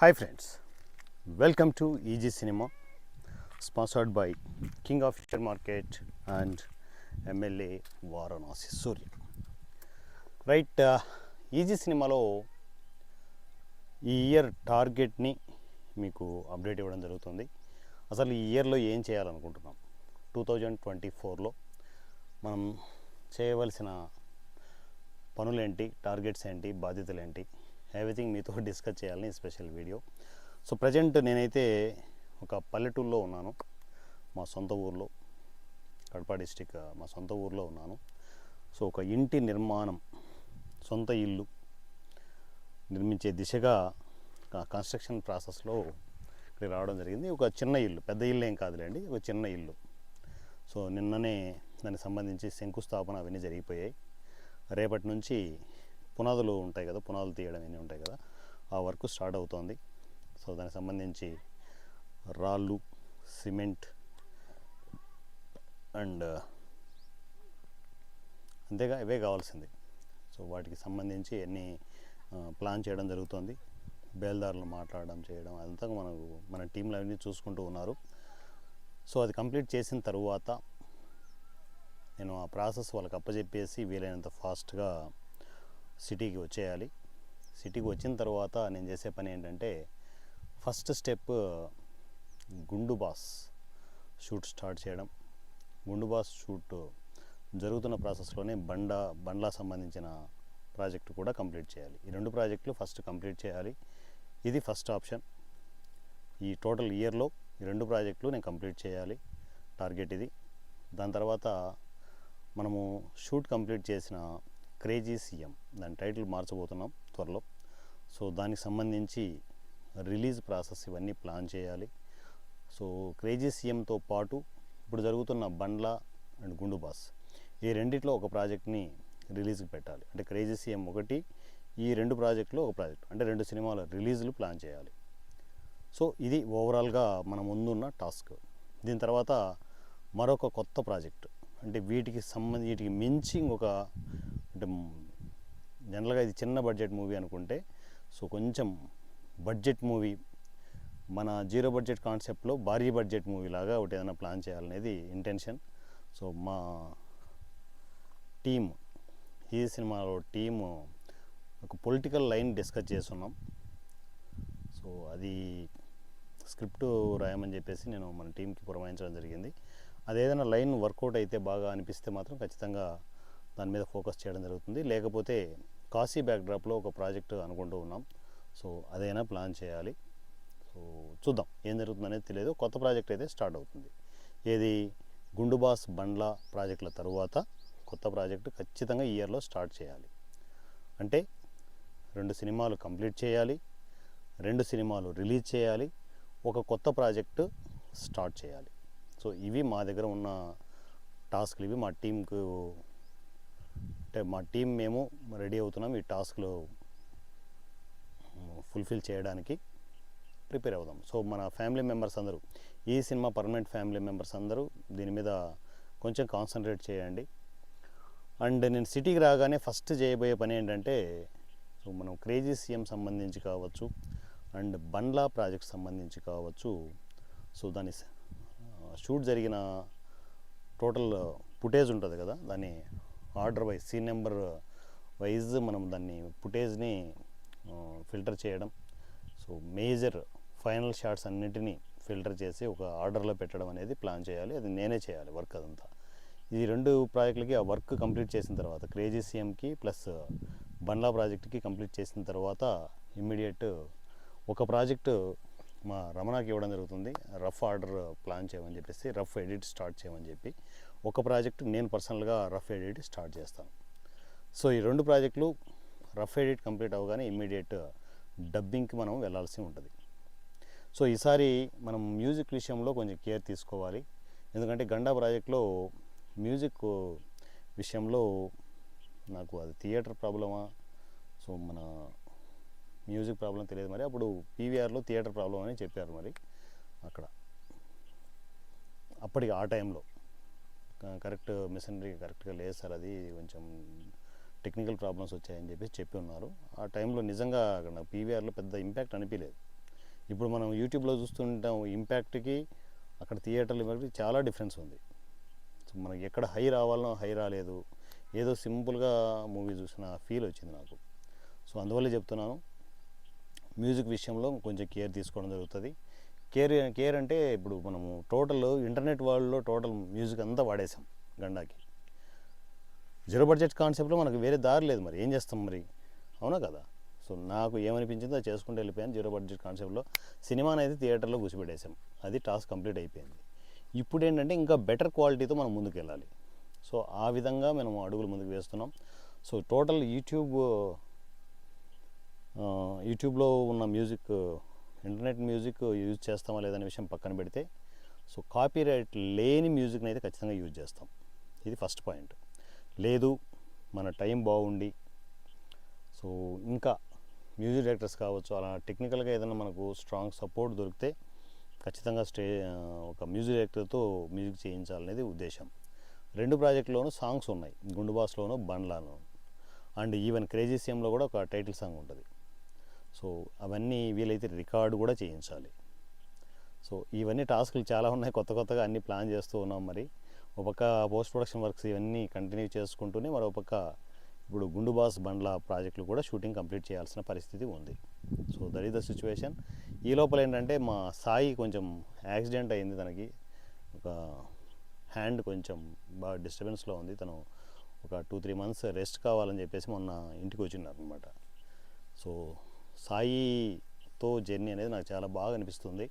Hi friends welcome to easy cinema sponsored by king of share market and MLA Varanasi Surya right easy సినిమాలో ఈ year టార్గెట్ని మీకు update ఇవ్వడం జరుగుతుంది. అసలు ఈ ఇయర్లో ఏం చేయాలనుకుంటున్నాం? టూ థౌజండ్ ట్వంటీ ఫోర్లో మనం చేయవలసిన పనులేంటి? టార్గెట్స్ ఏంటి? బాధ్యతలు ఏంటి ఎవ్రీథింగ్ మీతో డిస్కస్ చేయాలని స్పెషల్ వీడియో సో ప్రజెంట్ నేనైతే ఒక పల్లెటూరులో ఉన్నాను. మా సొంత ఊర్లో కడప డిస్టిక్ మా సొంత ఊర్లో ఉన్నాను. సో ఒక ఇంటి నిర్మాణం సొంత ఇల్లు నిర్మించే దిశగా కన్స్ట్రక్షన్ ప్రాసెస్లో ఇక్కడ రావడం జరిగింది. ఒక చిన్న ఇల్లు పెద్ద ఇల్లు ఏం కాదులేండి ఒక చిన్న ఇల్లు. సో నిన్ననే దానికి సంబంధించి శంకుస్థాపన అవన్నీ జరిగిపోయాయి. రేపటి నుంచి పునాదులు ఉంటాయి కదా పునాదులు తీయడం అన్నీ ఉంటాయి కదా ఆ వర్క్ స్టార్ట్ అవుతోంది. సో దానికి సంబంధించి రాళ్ళు సిమెంట్ అండ్ అంతేగా ఇవే కావాల్సింది. సో వాటికి సంబంధించి అన్ని ప్లాన్ చేయడం జరుగుతుంది బేల్దారులు మాట్లాడడం చేయడం అదంతా మనకు మన టీంలో అవన్నీ చూసుకుంటూ ఉన్నారు. సో అది కంప్లీట్ చేసిన తరువాత నేను ఆ ప్రాసెస్ వాళ్ళకి అప్పచెప్పేసి వీలైనంత ఫాస్ట్గా సిటీకి వచ్చేయాలి. సిటీకి వచ్చిన తర్వాత నేను చేసే పని ఏంటంటే first step Gundu boss shoot start చేయడం. గుండు బాస్ షూట్ జరుగుతున్న ప్రాసెస్లోనే బండ బండ్లా సంబంధించిన ప్రాజెక్టు కూడా కంప్లీట్ చేయాలి. ఈ రెండు ప్రాజెక్టులు ఫస్ట్ కంప్లీట్ చేయాలి. ఇది ఫస్ట్ ఆప్షన్. ఈ టోటల్ ఇయర్లో ఈ రెండు ప్రాజెక్టులు నేను కంప్లీట్ చేయాలి. టార్గెట్ ఇది. దాని తర్వాత మనము షూట్ కంప్లీట్ చేసిన క్రేజీ సీఎం. దాని టైటిల్ మార్చబోతున్నాం త్వరలో. సో దానికి సంబంధించి రిలీజ్ ప్రాసెస్ ఇవన్నీ ప్లాన్ చేయాలి. సో క్రేజీ సీఎంతో పాటు ఇప్పుడు జరుగుతున్న బండ్ల అండ్ గుండు బాస్ ఈ రెండిట్లో ఒక ప్రాజెక్ట్ని రిలీజ్కి పెట్టాలి. అంటే క్రేజీ సీఎం ఒకటి ఈ రెండు ప్రాజెక్టులు ఒక ప్రాజెక్ట్ అంటే రెండు సినిమాల రిలీజ్లు ప్లాన్ చేయాలి. సో ఇది ఓవరాల్గా మన ముందున్న టాస్క్. దీని తర్వాత మరొక కొత్త ప్రాజెక్ట్ అంటే వీటికి సంబంధించి వీటికి మించి ఇంకొక అంటే జనరల్గా ఇది చిన్న బడ్జెట్ మూవీ అనుకుంటే సో కొంచెం బడ్జెట్ మూవీ మన జీరో బడ్జెట్ కాన్సెప్ట్లో భారీ బడ్జెట్ మూవీ లాగా ఒకటి ఏదైనా ప్లాన్ చేయాలనేది ఇంటెన్షన్. సో మా టీమ్ ఈ సినిమాలో టీము ఒక పొలిటికల్ లైన్ డిస్కస్ చేస్తున్నాం. సో అది స్క్రిప్ట్ రాయమని చెప్పేసి నేను మన టీంకి పురమాయించడం జరిగింది. అది ఏదైనా లైన్ వర్కౌట్ అయితే బాగా అనిపిస్తే మాత్రం ఖచ్చితంగా దాని మీద ఫోకస్ చేయడం జరుగుతుంది. లేకపోతే కాశీ బ్యాక్డ్రాప్లో ఒక ప్రాజెక్ట్ అనుకుంటూ ఉన్నాం. సో అదైనా ప్లాన్ చేయాలి. సో చూద్దాం ఏం జరుగుతుంది అనేది తెలియదు. కొత్త ప్రాజెక్ట్ అయితే స్టార్ట్ అవుతుంది. ఏది? గుండుబాస్ బండ్ల ప్రాజెక్టుల తరువాత కొత్త ప్రాజెక్టు ఖచ్చితంగా ఇయర్లో స్టార్ట్ చేయాలి. అంటే రెండు సినిమాలు కంప్లీట్ చేయాలి. రెండు సినిమాలు రిలీజ్ చేయాలి. ఒక కొత్త ప్రాజెక్టు స్టార్ట్ చేయాలి. సో ఇవి మా దగ్గర ఉన్న టాస్క్లు. ఇవి మా టీంకు అంటే మా టీం మేము రెడీ అవుతున్నాం ఈ టాస్క్లు ఫుల్ఫిల్ చేయడానికి ప్రిపేర్ అవుదాం. సో మన ఫ్యామిలీ మెంబర్స్ అందరూ ఈ సినిమా పర్మనెంట్ ఫ్యామిలీ మెంబర్స్ అందరూ దీని మీద కొంచెం కాన్సన్ట్రేట్ చేయండి. అండ్ నేను సిటీకి రాగానే ఫస్ట్ చేయబోయే పని ఏంటంటే సో మనం క్రేజీ సీఎం సంబంధించి కావచ్చు అండ్ బండ్లా ప్రాజెక్ట్ సంబంధించి కావచ్చు. సో దాని షూట్ జరిగిన టోటల్ ఫుటేజ్ ఉంటుంది కదా దాన్ని order wise scene number wise మనం దాన్ని ఫుటేజ్ని ఫిల్టర్ చేయడం. సో మేజర్ ఫైనల్ షాట్స్ అన్నిటినీ ఫిల్టర్ చేసి ఒక ఆర్డర్లో పెట్టడం అనేది ప్లాన్ చేయాలి. అది నేనే చేయాలి వర్క్ అదంతా. ఈ రెండు ప్రాజెక్టులకి ఆ వర్క్ కంప్లీట్ చేసిన తర్వాత క్రేజీ సీఎంకి ప్లస్ బండ్లా ప్రాజెక్ట్కి కంప్లీట్ చేసిన తర్వాత ఇమ్మీడియట్ ఒక ప్రాజెక్టు మా రమణాకి ఇవ్వడం జరుగుతుంది. రఫ్ ఆర్డర్ ప్లాన్ చేయమని చెప్పేసి రఫ్ ఎడిట్ స్టార్ట్ చేయమని చెప్పి. ఒక ప్రాజెక్ట్ నేను పర్సనల్గా రఫ్ ఎడిట్ స్టార్ట్ చేస్తాను. సో ఈ రెండు ప్రాజెక్టులు రఫ్ ఎడిట్ కంప్లీట్ అవ్వగానే ఇమ్మీడియట్ డబ్బింగ్కి మనం వెళ్ళాల్సి ఉంటుంది. సో ఈసారి మనం మ్యూజిక్ విషయంలో కొంచెం కేర్ తీసుకోవాలి. ఎందుకంటే గండా ప్రాజెక్ట్లో మ్యూజిక్ విషయంలో నాకు అది థియేటర్ ప్రాబ్లమా? సో మన మ్యూజిక్ ప్రాబ్లం తెలియదు మరి. అప్పుడు పీవీఆర్లో థియేటర్ ప్రాబ్లం అని చెప్పారు మరి అక్కడ. అప్పటికి ఆ టైంలో. కరెక్ట్ మిషనరీ కరెక్ట్గా లేదు సార్. అది కొంచెం టెక్నికల్ ప్రాబ్లమ్స్ వచ్చాయని చెప్పేసి చెప్పి ఉన్నారు. ఆ టైంలో నిజంగా అక్కడ నాకు పీవీఆర్లో పెద్ద ఇంపాక్ట్ అనిపించలేదు ఇప్పుడు మనం యూట్యూబ్లో చూస్తుంటాం ఇంపాక్ట్కి అక్కడ థియేటర్లు ఇంపాక్ట్కి చాలా డిఫరెన్స్ ఉంది. సో మనకి ఎక్కడ హై రావాలనో హై రాలేదు. ఏదో సింపుల్గా మూవీ చూసిన ఫీల్ వచ్చింది నాకు. సో అందువల్ల చెప్తున్నాను మ్యూజిక్ విషయంలో కొంచెం కేర్ తీసుకోవడం జరుగుతుంది. కేర్ కేర్ అంటే ఇప్పుడు మనము టోటల్ ఇంటర్నెట్ వరల్డ్లో టోటల్ మ్యూజిక్ అంతా వాడేసాం గండాకి. జీరో బడ్జెట్ కాన్సెప్ట్లో మనకు వేరే దారి లేదు మరి. ఏం చేస్తాం మరి? అవునా కదా? సో నాకు ఏమనిపించిందో అది చేసుకుంటూ వెళ్ళిపోయాను జీరో బడ్జెట్ కాన్సెప్ట్లో. సినిమాని అయితే థియేటర్లో కూర్చోబెట్టేసాం అది టాస్క్ కంప్లీట్ అయిపోయింది. ఇప్పుడు ఏంటంటే ఇంకా బెటర్ క్వాలిటీతో మనం ముందుకు వెళ్ళాలి సో ఆ విధంగా మనం అడుగులు ముందుకు వేస్తున్నాం. సో టోటల్ యూట్యూబ్ యూట్యూబ్లో ఉన్న మ్యూజిక్ ఇంటర్నెట్ మ్యూజిక్ యూజ్ చేస్తామా లేదనే విషయం పక్కన పెడితే సో కాపీ రైట్ లేని మ్యూజిక్ని అయితే ఖచ్చితంగా యూజ్ చేస్తాం. ఇది ఫస్ట్ పాయింట్. లేదు మన టైం బాగుండి. సో ఇంకా మ్యూజిక్ డైరెక్టర్స్ కావచ్చు అలా టెక్నికల్గా ఏదైనా మనకు స్ట్రాంగ్ సపోర్ట్ దొరికితే ఖచ్చితంగా స్టే ఒక మ్యూజిక్ డైరెక్టర్తో మ్యూజిక్ చేయించాలనేది ఉద్దేశం. రెండు ప్రాజెక్టులోనూ సాంగ్స్ ఉన్నాయి. గుండుబాస్లోను బండ్లాను. అండ్ ఈవెన్ క్రేజీ సీఎంలో కూడా ఒక టైటిల్ సాంగ్ ఉంటుంది. సో అవన్నీ వీలైతే రికార్డు కూడా చేయించాలి. సో ఇవన్నీ టాస్క్లు చాలా ఉన్నాయి. కొత్త కొత్తగా అన్ని ప్లాన్ చేస్తూ ఉన్నాం మరి. ఒక పక్క పోస్ట్ ప్రొడక్షన్ వర్క్స్ ఇవన్నీ కంటిన్యూ చేసుకుంటూనే మరో పక్క ఇప్పుడు గుండు బాస్ బండ్ల ప్రాజెక్టులు కూడా షూటింగ్ కంప్లీట్ చేయాల్సిన పరిస్థితి ఉంది. So that is the situation. ఈ లోపల ఏంటంటే మా సాయి కొంచెం యాక్సిడెంట్ అయింది తనకి. ఒక హ్యాండ్ కొంచెం బాగా డిస్టర్బెన్స్లో ఉంది. తను ఒక టూ త్రీ మంత్స్ రెస్ట్ కావాలని చెప్పేసి మొన్న ఇంటికి వచ్చిన్నారు అనమాట సో సాయితో జర్నీ అనేది నాకు చాలా బాగా అనిపిస్తుంది.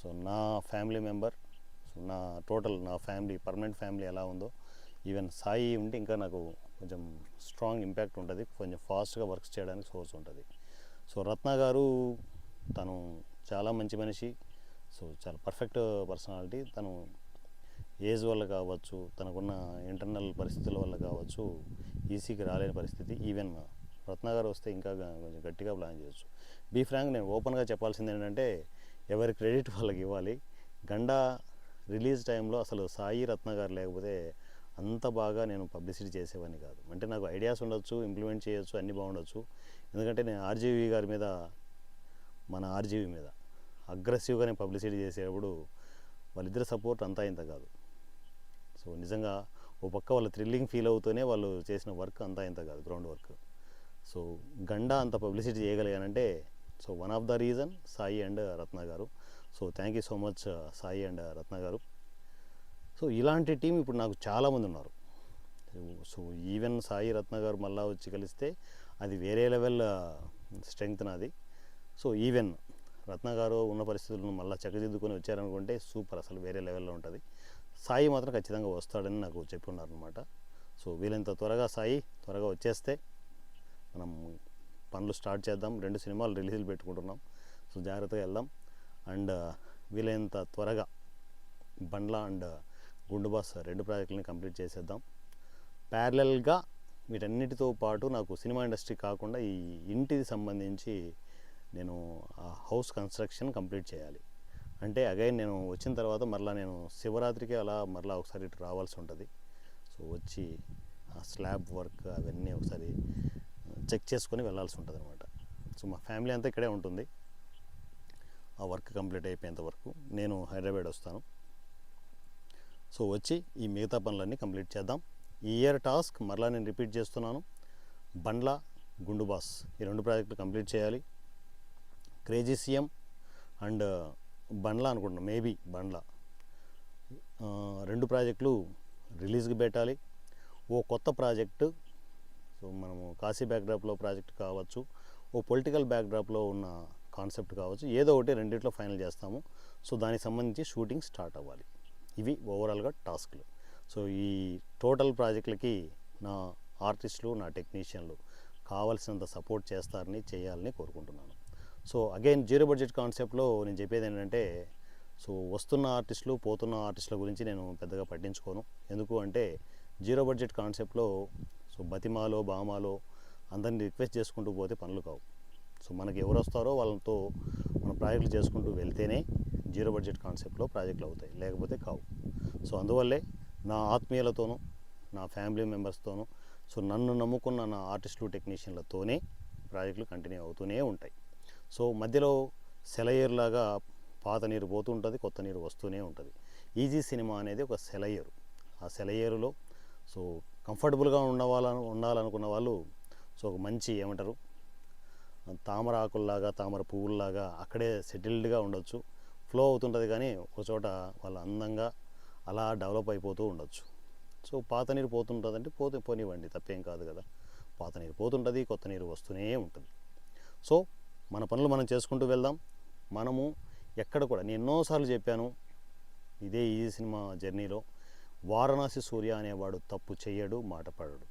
సో నా ఫ్యామిలీ మెంబర్ సో నా టోటల్ నా ఫ్యామిలీ పర్మనెంట్ ఫ్యామిలీ ఎలా ఉందో ఈవెన్ సాయి ఉంటే ఇంకా నాకు కొంచెం స్ట్రాంగ్ ఇంపాక్ట్ ఉంటుంది. కొంచెం ఫాస్ట్గా వర్క్స్ చేయడానికి సోర్స్ ఉంటుంది. సో రత్న గారు తను చాలా మంచి మనిషి. సో చాలా పర్ఫెక్ట్ పర్సనాలిటీ. తను ఏజ్ వల్ల కావచ్చు తనకున్న ఇంటర్నల్ పరిస్థితుల వల్ల కావచ్చు ఈసీకి రాలేని పరిస్థితి. ఈవెన్ రత్న గారు వస్తే ఇంకా కొంచెం గట్టిగా ప్లాన్ చేయొచ్చు. బీ ఫ్రాంక్ నేను ఓపెన్గా చెప్పాల్సింది ఏంటంటే ఎవరి క్రెడిట్ వాళ్ళకి ఇవ్వాలి. గండా రిలీజ్ టైంలో అసలు సాయి రత్న గారు లేకపోతే అంత బాగా నేను పబ్లిసిటీ చేసేవాడిని కాదు. అంటే నాకు ఐడియాస్ ఉండొచ్చు ఇంప్లిమెంట్ చేయొచ్చు అన్నీ బాగుండొచ్చు. ఎందుకంటే నేను ఆర్జీవీ గారి మీద మన ఆర్జీవీ మీద అగ్రెసివ్గానే పబ్లిసిటీ చేసేటప్పుడు వాళ్ళిద్దరి సపోర్ట్ అంతా ఇంత కాదు. సో నిజంగా ఓ పక్క వాళ్ళు థ్రిల్లింగ్ ఫీల్ అవుతూనే వాళ్ళు చేసిన వర్క్ అంతా ఇంత కాదు గ్రౌండ్ వర్క్. సో గండా అంత publicity చేయగలిగానంటే so one of the reason Sai and Ratna గారు. So thank you so much uh, Sai and Ratna గారు. సో ఇలాంటి టీం ఇప్పుడు నాకు చాలామంది ఉన్నారు. సో ఈవెన్ సాయి రత్న గారు మళ్ళా వచ్చి కలిస్తే అది వేరే లెవెల్ uh, స్ట్రెంగ్త్ నాది. సో ఈవెన్ రత్న గారు ఉన్న పరిస్థితులను మళ్ళీ చక్కదిద్దుకొని వచ్చారనుకుంటే సూపర్ అసలు వేరే లెవెల్లో ఉంటుంది. సాయి మాత్రం ఖచ్చితంగా వస్తాడని నాకు చెప్పి ఉన్నారనమాట సో వీలంత త్వరగా సాయి త్వరగా వచ్చేస్తే మనం పనులు స్టార్ట్ చేద్దాం రెండు సినిమాలు రిలీజ్లు పెట్టుకుంటున్నాం. సో జాగ్రత్తగా వెళ్దాం. అండ్ వీలైనంత త్వరగా బండ్ల అండ్ గుండు బాస్ రెండు ప్రాజెక్టులని కంప్లీట్ చేసేద్దాం. ప్యారలల్గా వీటన్నిటితో పాటు నాకు సినిమా ఇండస్ట్రీ కాకుండా ఈ ఇంటికి సంబంధించి నేను ఆ హౌస్ కన్స్ట్రక్షన్ కంప్లీట్ చేయాలి. అంటే అగైన్ నేను వచ్చిన తర్వాత మరలా నేను శివరాత్రికి అలా మరలా ఒకసారి ఇటు రావాల్సి ఉంటుంది. సో వచ్చి ఆ స్లాబ్ వర్క్ అవన్నీ ఒకసారి చెక్ చేసుకొని వెళ్ళాల్సి ఉంటుంది అనమాట సో మా ఫ్యామిలీ అంతా ఇక్కడే ఉంటుంది. ఆ వర్క్ కంప్లీట్ అయిపోయేంత వరకు నేను హైదరాబాద్ వస్తాను. సో వచ్చి ఈ మిగతా పనులన్నీ కంప్లీట్ చేద్దాం. ఈ ఇయర్ టాస్క్ మరలా నేను రిపీట్ చేస్తున్నాను. బండ్ల గుండు బాస్ ఈ రెండు ప్రాజెక్టులు కంప్లీట్ చేయాలి. క్రేజీ సీఎం అండ్ బండ్ల అనుకుంటున్నాను మేబీ బండ్ల. రెండు ప్రాజెక్టులు రిలీజ్కి పెట్టాలి. ఓ కొత్త ప్రాజెక్టు సో మనము కాశీ బ్యాక్డ్రాప్లో ప్రాజెక్ట్ కావచ్చు ఓ పొలిటికల్ బ్యాక్డ్రాప్లో ఉన్న కాన్సెప్ట్ కావచ్చు ఏదో ఒకటి రెండిట్లో ఫైనల్ చేస్తాము. సో దానికి సంబంధించి షూటింగ్ స్టార్ట్ అవ్వాలి. ఇవి ఓవరాల్గా టాస్క్లు సో ఈ టోటల్ ప్రాజెక్టులకి నా ఆర్టిస్టులు నా టెక్నీషియన్లు కావాల్సినంత సపోర్ట్ చేస్తారని చేయాలని కోరుకుంటున్నాను. సో అగైన్ జీరో బడ్జెట్ కాన్సెప్ట్లో నేను చెప్పేది ఏంటంటే సో వస్తున్న ఆర్టిస్టులు పోతున్న ఆర్టిస్టుల గురించి నేను పెద్దగా పట్టించుకోను. ఎందుకు అంటే జీరో బడ్జెట్ కాన్సెప్ట్లో సో బతిమాలో బామాలో అందరిని రిక్వెస్ట్ చేసుకుంటూ పోతే పనులు కావు. సో మనకి ఎవరు వస్తారో వాళ్ళతో మనం ప్రాజెక్టులు చేసుకుంటూ వెళ్తేనే జీరో బడ్జెట్ కాన్సెప్ట్లో ప్రాజెక్టులు అవుతాయి లేకపోతే కావు. సో అందువల్లే నా ఆత్మీయులతోనూ నా ఫ్యామిలీ మెంబర్స్తోనూ సో నన్ను నమ్ముకున్న నా ఆర్టిస్టులు టెక్నీషియన్లతోనే ప్రాజెక్టులు కంటిన్యూ అవుతూనే ఉంటాయి. సో మధ్యలో సెలయేరులాగా పాత నీరు పోతూ ఉంటుంది కొత్త నీరు వస్తూనే ఉంటుంది. ఈజీ సినిమా అనేది ఒక సెలయేరు. ఆ సెలయేరులో సో కంఫర్టబుల్గా ఉండవాలని ఉండాలనుకున్న వాళ్ళు సో ఒక మంచి ఏమంటారు తామర ఆకుల్లాగా తామర పువ్వుల్లాగా అక్కడే సెటిల్డ్గా ఉండొచ్చు. ఫ్లో అవుతుంటుంది కానీ ఒక చోట వాళ్ళు అందంగా అలా డెవలప్ అయిపోతూ ఉండొచ్చు. సో పాత నీరు పోతుంటుందంటే పోతే పోనివ్వండి తప్పేం కాదు కదా. పాత నీరు పోతుంటుంది కొత్త నీరు వస్తూనే ఉంటుంది. సో మన పనులు మనం చేసుకుంటూ వెళ్దాం. మనము ఎక్కడ కూడా నేను ఎన్నోసార్లు చెప్పాను ఇదే ఈ సినిమా జర్నీలో వారణాసి సూర్య అనేవాడు తప్పు చేయడు మాట పడడు.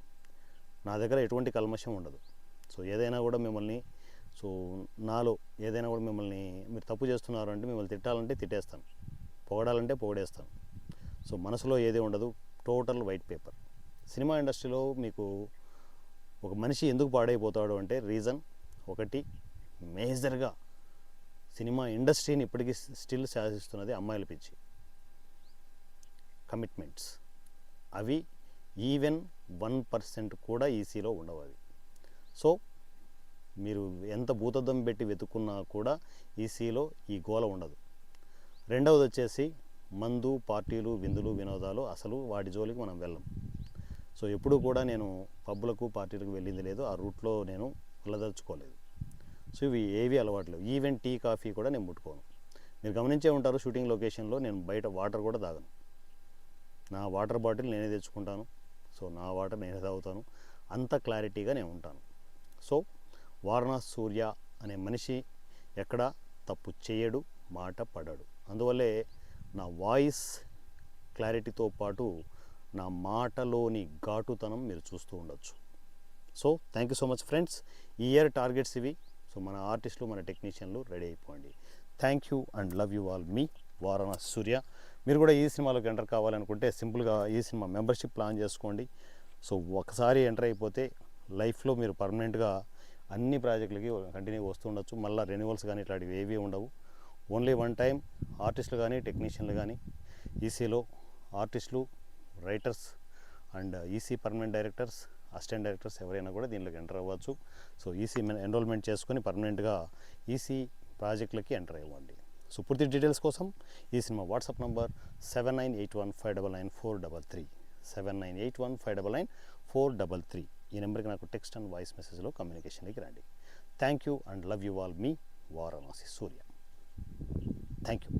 నా దగ్గర ఎటువంటి కల్మషం ఉండదు. సో ఏదైనా కూడా మిమ్మల్ని సో నాలో ఏదైనా కూడా మిమ్మల్ని మీరు తప్పు చేస్తున్నారు అంటే మిమ్మల్ని తిట్టాలంటే తిట్టేస్తాను. పొగడాలంటే పొగడేస్తాను. సో మనసులో ఏది ఉండదు టోటల్ వైట్ పేపర్. సినిమా ఇండస్ట్రీలో మీకు ఒక మనిషి ఎందుకు పాడైపోతాడు అంటే రీజన్ ఒకటి మేజర్గా సినిమా ఇండస్ట్రీని ఇప్పటికీ స్టిల్ శాసిస్తున్నది అమ్మాయిల పిచ్చి. కమిట్మెంట్స్ అవి ఈవెన్ వన్ పర్సెంట్ కూడా ఈసీలో ఉండవు అవి. సో మీరు ఎంత భూతద్దం పెట్టి వెతుకున్నా కూడా ఈసీలో ఈ గోల ఉండదు. రెండవది వచ్చేసి మందు పార్టీలు విందులు వినోదాలు అసలు వాటి జోలికి మనం వెళ్ళం. సో ఎప్పుడు కూడా నేను పబ్బులకు పార్టీలకు వెళ్ళింది లేదు. ఆ రూట్లో నేను వెళ్ళదలుచుకోలేదు సో ఇవి ఏవి అలవాట్లు ఈవెన్ టీ కాఫీ కూడా నేను ముట్టుకోను. మీరు గమనించే ఉంటారు షూటింగ్ లొకేషన్లో నేను బయట వాటర్ కూడా తాగను. నా వాటర్ బాటిల్ నేనే తెచ్చుకుంటాను. సో నా వాటర్ నేనే తాగుతాను. అంత క్లారిటీగా నేను ఉంటాను. సో వారణా సూర్య అనే మనిషి ఎక్కడ తప్పు చేయడు మాట పడడు. అందువల్లే నా వాయిస్ క్లారిటీతో పాటు నా మాటలోని ఘాటుతనం మీరు చూస్తూ ఉండొచ్చు. So thank you so much friends ఈ ఇయర్ టార్గెట్స్ ఇవి. సో మన ఆర్టిస్టులు మన టెక్నీషియన్లు రెడీ అయిపోండి. Thank you and love you all మీ వారణాసి సూర్య. మీరు కూడా ఈ సినిమాలోకి ఎంటర్ కావాలనుకుంటే సింపుల్గా ఈ సినిమా మెంబర్షిప్ ప్లాన్ చేసుకోండి. సో ఒకసారి ఎంటర్ అయిపోతే లైఫ్లో మీరు పర్మనెంట్గా అన్ని ప్రాజెక్టులకి కంటిన్యూ వస్తూ ఉండొచ్చు. మళ్ళీ రెన్యువల్స్ కానీ ఇట్లాంటివి ఏవి ఉండవు. ఓన్లీ వన్ టైం ఆర్టిస్టులు కానీ టెక్నీషియన్లు కానీ ఈసీలో ఆర్టిస్టులు writers and EC permanent directors assistant directors ఎవరైనా కూడా దీనిలోకి ఎంటర్ అవ్వచ్చు. సో ఈసీ ఎన్రోల్మెంట్ చేసుకొని పర్మనెంట్గా ఈసీ ప్రాజెక్టులకి ఎంటర్ అవ్వండి. సో పూర్తి డీటెయిల్స్ కోసం ఈ cinema WhatsApp number seven nine eight one five double nine four double three. Seven nine eight one five double nine four double three. ఈ నెంబర్కి నాకు టెక్స్ట్ అండ్ వాయిస్ మెసేజ్లో కమ్యూనికేషన్కి రండి. Thank you and love you all me Varanasi Surya. Thank you.